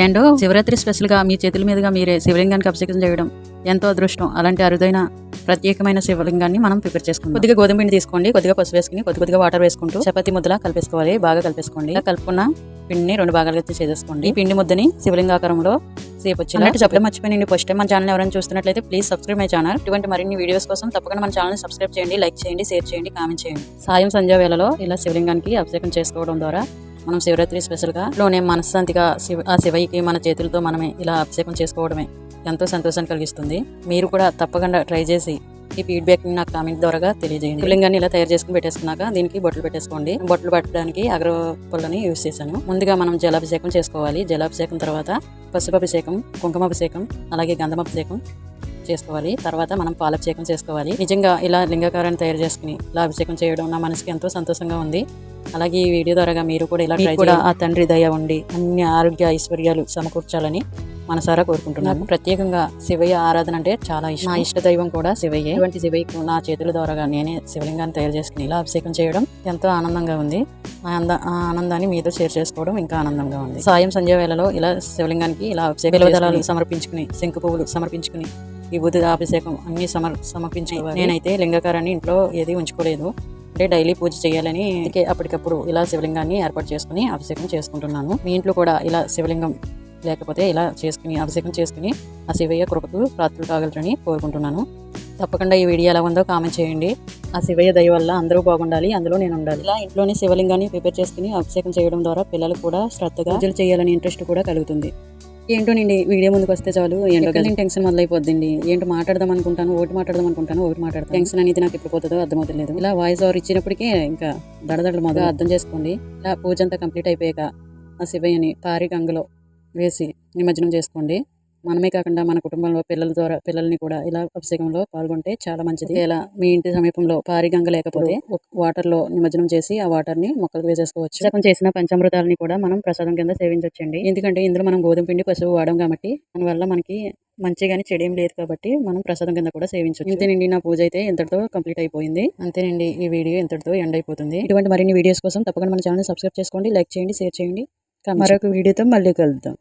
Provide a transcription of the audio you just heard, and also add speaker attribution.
Speaker 1: ఏండో శివరాత్రి స్పెషల్గా మీ చేతుల మీదుగా మీరే శివలింగానికి అభిషేకం చేయడం ఎంతో అదృష్టం. అలాంటి అరుదైన ప్రత్యేకమైన శివలింగాన్ని మనం ప్రిపేర్ చేసుకుంటాం కొద్దిగా గోధుమ పిండి తీసుకోండి కొద్దిగా పసుపు వేసుకుని కొద్ది కొద్దిగా వాటర్ వేసుకుంటూ చపాతి ముద్దలా కలిపేసుకోవాలి. బాగా కలిపేసుకోండి. కలుపుకున్న పిండిని రెండు భాగాలుగా చేసేసుకోండి. ఈ పిండి ముద్దని శివలింగాకారంలో సేపు వచ్చి చెప్పడం మర్చిపోయినండి. ఫస్ట్ టైం మన ఛానల్ ఎవరైనా చూస్తున్నట్లయితే ప్లీజ్ సబ్స్క్రైబ్ మై ఛానల్. ఇటువంటి మరిన్ని వీడియోస్ కోసం తప్పకుండా మన ఛానల్ సబ్స్క్రైబ్ చేయండి లైక్ చేయండి షేర్ చేయండి కామెంట్ చేయండి. సాయం సంధ్య వేళలో ఇలా శివలింగానికి అభిషేకం చేసుకోవడం ద్వారా మనం శివరాత్రి స్పెషల్గా లోనే మనశ్శాంతిగా శివ ఆ శివయ్యకి మన చేతులతో మనమే ఇలా అభిషేకం చేసుకోవడమే ఎంతో సంతోషాన్ని కలిగిస్తుంది. మీరు కూడా తప్పకుండా ట్రై చేసి ఈ ఫీడ్బ్యాక్ని నాకు కామెంట్ ద్వారా తెలియజేయండి. లింగాన్ని ఇలా తయారు చేసుకుని పెట్టేసుకున్నాక దీనికి బొట్లు పెట్టేసుకోండి. బొట్లు పెట్టడానికి అగ్ర పుల్లని యూస్ చేశాను. ముందుగా మనం జలాభిషేకం చేసుకోవాలి. జలాభిషేకం తర్వాత పసుపు కుంకుమాభిషేకం కుంకుమ అభిషేకం అలాగే గంధమాభిషేకం చేసుకోవాలి. తర్వాత మనం పాలాభిషేకం చేసుకోవాలి. నిజంగా ఇలా లింగాకారాన్ని తయారు చేసుకుని ఇలా అభిషేకం చేయడం నా మనసుకి ఎంతో సంతోషంగా ఉంది. అలాగే ఈ వీడియో ద్వారా మీరు కూడా ఇలా ట్రై కూడా ఆ తండ్రి దయ ఉండి అన్ని ఆరోగ్య ఐశ్వర్యాలు సమకూర్చాలని మనసారా కోరుకుంటున్నాను ప్రత్యేకంగా శివయ్య ఆరాధన అంటే చాలా ఇష్టం. నా ఇష్ట దైవం కూడా శివయ్య. ఇటువంటి శివయ్యకు నా చేతుల ద్వారా నేనే శివలింగాన్ని తయారు చేసుకుని ఇలా అభిషేకం చేయడం ఎంతో ఆనందంగా ఉంది. ఆ ఆనందాన్ని మీతో షేర్ చేసుకోవడం ఇంకా ఆనందంగా ఉంది. సాయం సంధ్య వేళలో ఇలా శివలింగానికి ఇలా అభిషేక విలువదళాలు సమర్పించుకుని శంకు పువ్వులు సమర్పించుకుని విభూతి అభిషేకం అన్ని సమర్ సమర్పించుకోవాలి. నేనైతే లింగకారాన్ని ఇంట్లో ఏది ఉంచుకోలేదు. అంటే డైలీ పూజ చేయాలని అందుకే అప్పటికప్పుడు ఇలా శివలింగాన్ని ఏర్పాటు చేసుకుని అభిషేకం చేసుకుంటున్నాను. మీ ఇంట్లో కూడా ఇలా శివలింగం లేకపోతే ఇలా చేసుకుని అభిషేకం చేసుకుని ఆ శివయ్య కృపకు రాత్రులు కాగలరని కోరుకుంటున్నాను. తప్పకుండా ఈ వీడియో ఎలా ఉందో కామెంట్ చేయండి. ఆ శివయ్య దయ వల్ల అందరూ బాగుండాలి అందులో నేను ఉండాలి. ఇలా ఇంట్లోనే శివలింగాన్ని ప్రిపేర్ చేసుకుని అభిషేకం చేయడం ద్వారా పిల్లలు కూడా శ్రద్ధగా పూజలు చేయాలని ఇంట్రెస్ట్ కూడా కలుగుతుంది. ఏంటోనండి వీడియో ముందుకు వస్తే చాలు ఏంటో కలిగిన టెన్షన్ మొదలైపోద్దండి. ఏంటో మాట్లాడదాం అనుకుంటాను ఒకటి మాట్లాడదాం అనుకుంటాను ఒకటి మాట్లాడతాను. టెన్షన్ అనేది నాకు ఎప్పుడు పోతుందో అర్థమవుతలేదు ఇలా వాయిస్ ఓవర్ ఇచ్చినప్పటికీ ఇంకా దడదడలు మొదలు అర్థం చేసుకోండి. ఇలా పూజ అంతా కంప్లీట్ అయిపోయాక ఆ శివయ్యని పారి గంగలో వేసి నిమజ్జనం చేసుకోండి. మనమే కాకుండా మన కుటుంబంలో పిల్లల ద్వారా పిల్లల్ని కూడా ఇలా అభిషేకంలో పాల్గొంటే చాలా మంచిది. ఇలా మీ ఇంటి సమీపంలో పారి గంగ లేకపోతే వాటర్లో నిమజ్జనం చేసి ఆ వాటర్ని మొక్కలకు వేసేసుకోవచ్చు. అభిషేకం చేసిన పంచామృతాలని కూడా మనం ప్రసాదం కింద సేవించవచ్చండి ఎందుకంటే ఇందులో మనం గోధుమ పిండి పసుపు వాడడం కాబట్టి దానివల్ల మనకి మంచి కానీ చెడు లేదు కాబట్టి మనం ప్రసాదం కింద కూడా సేవించవచ్చు అంతేనండి నా పూజ అయితే ఇంతటితో కంప్లీట్ అయిపోయింది. అంతేనండి ఈ వీడియో ఇంతటితో ఎండ్ అయిపోతుంది. ఇటువంటి మరిన్ని వీడియోస్ కోసం తప్పకుండా మన ఛానల్ సబ్స్క్రైబ్ చేసుకోండి లైక్ చేయండి షేర్ చేయండి. మరొక వీడియోతో మళ్ళీ కలుద్దాం.